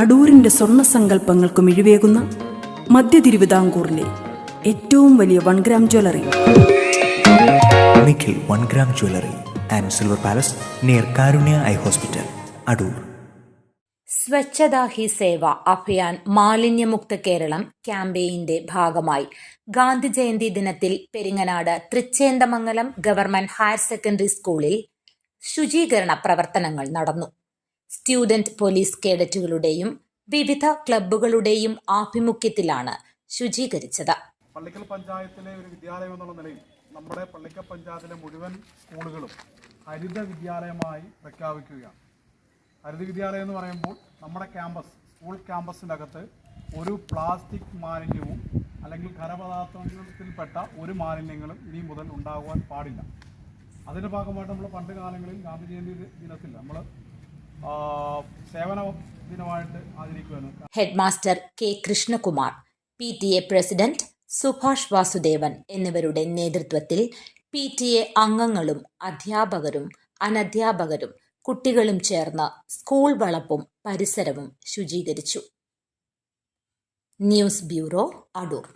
അടൂരിന്റെ സ്വർണ സങ്കല്പങ്ങൾക്ക് മിഴിവേകുന്ന മധ്യ തിരുവിതാംകൂറിലെ ഏറ്റവും വലിയ one gram jewellery Nikhil one gram jewellery and silver palace near Karunya eye hospital Adoor Swachhata Hi Seva Abhiyan മാലിന്യമുക്ത കേരളം ക്യാമ്പയിന്റെ ഭാഗമായി. ഗാന്ധി ജയന്തി ദിനത്തിൽ Peringanad Thrichenthamangalam government higher secondary സ്കൂളിൽ ശുചീകരണ പ്രവർത്തനങ്ങൾ നടന്നു. സ്റ്റുഡന്റ് പോലീസ് കേഡറ്റുകളുടെയും വിവിധ ക്ലബ്ബുകളുടെയും ആഭിമുഖ്യത്തിലാണ് ശുചീകരിച്ചത്. പള്ളിക്കൽ പഞ്ചായത്തിലെ ഒരു വിദ്യാലയം എന്നുള്ള നിലയിൽ നമ്മുടെ പള്ളിക്കൽ പഞ്ചായത്തിലെ മുഴുവൻ സ്കൂളുകളും ഹരിത വിദ്യാലയമായി പ്രഖ്യാപിക്കുകയാണ്. ഹരിത വിദ്യാലയം എന്ന് പറയുമ്പോൾ നമ്മുടെ ക്യാമ്പസ് സ്കൂൾ ക്യാമ്പസിനകത്ത് ഒരു പ്ലാസ്റ്റിക് മാലിന്യവും അല്ലെങ്കിൽ ഖരപദാർത്ഥത്തിൽപ്പെട്ട ഒരു മാലിന്യങ്ങളും ഇനി മുതൽ ഉണ്ടാകുവാൻ പാടില്ല. അതിന്റെ ഭാഗമായിട്ട് നമ്മൾ പണ്ട് കാലങ്ങളിൽ ഗാന്ധി ജയന്തി ദിനത്തിൽ നമ്മൾ സേവന ദിനമായിട്ട് ആചരിക്കുകയാണ് head master K Krishnakumar P T A president Subhash Vasudevan എന്നിവരുടെ നേതൃത്വത്തിൽ പി ടി എ അംഗങ്ങളും അധ്യാപകരും അനധ്യാപകരും കുട്ടികളും ചേർന്ന് സ്കൂൾ വളപ്പും പരിസരവും ശുചീകരിച്ചു. News bureau Adoor.